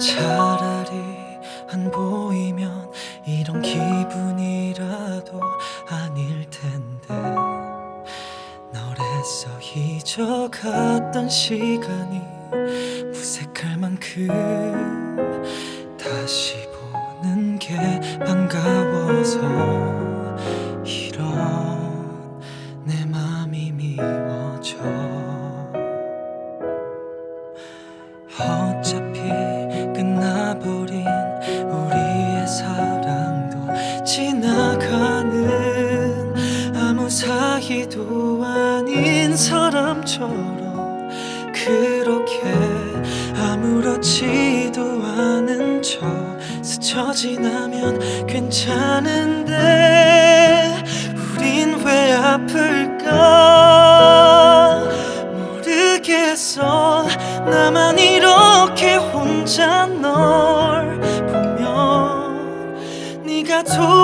차라리 안 보이면 이런 기분이라도 아닐 텐데. 너래서 잊어갔던 시간이 무색할 만큼 다시 보는 게 반가워서 사이도 아닌 사람처럼 그렇게 아무렇지도 않은 척 스쳐 지나면 괜찮은데 우린 왜 아플까? 모르겠어. 나만 이렇게 혼자 널 보면 네가 돌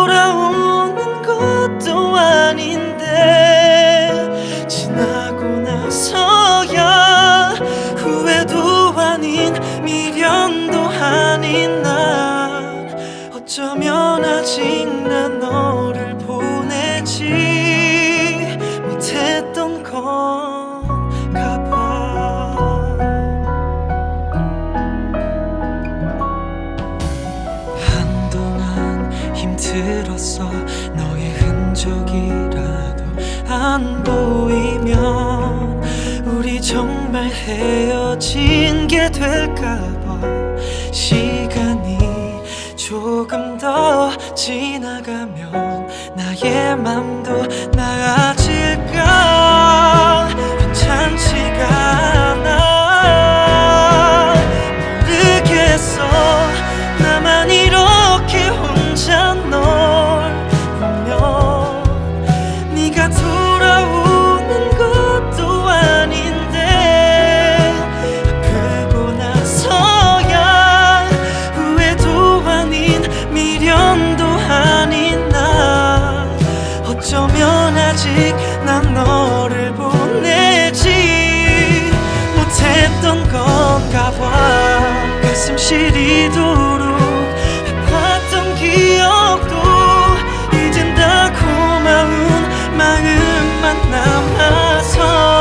들었어. 너의 흔적이라도 안 보이면 우리 정말 헤어진 게 될까봐. 시간이 조금 더 지나가면 나의 맘도 난 너를 보내지 못했던 건가 봐. 가슴 시리도록 아팠던 기억도 이젠 다 고마운 마음만 남아서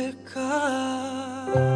있을까?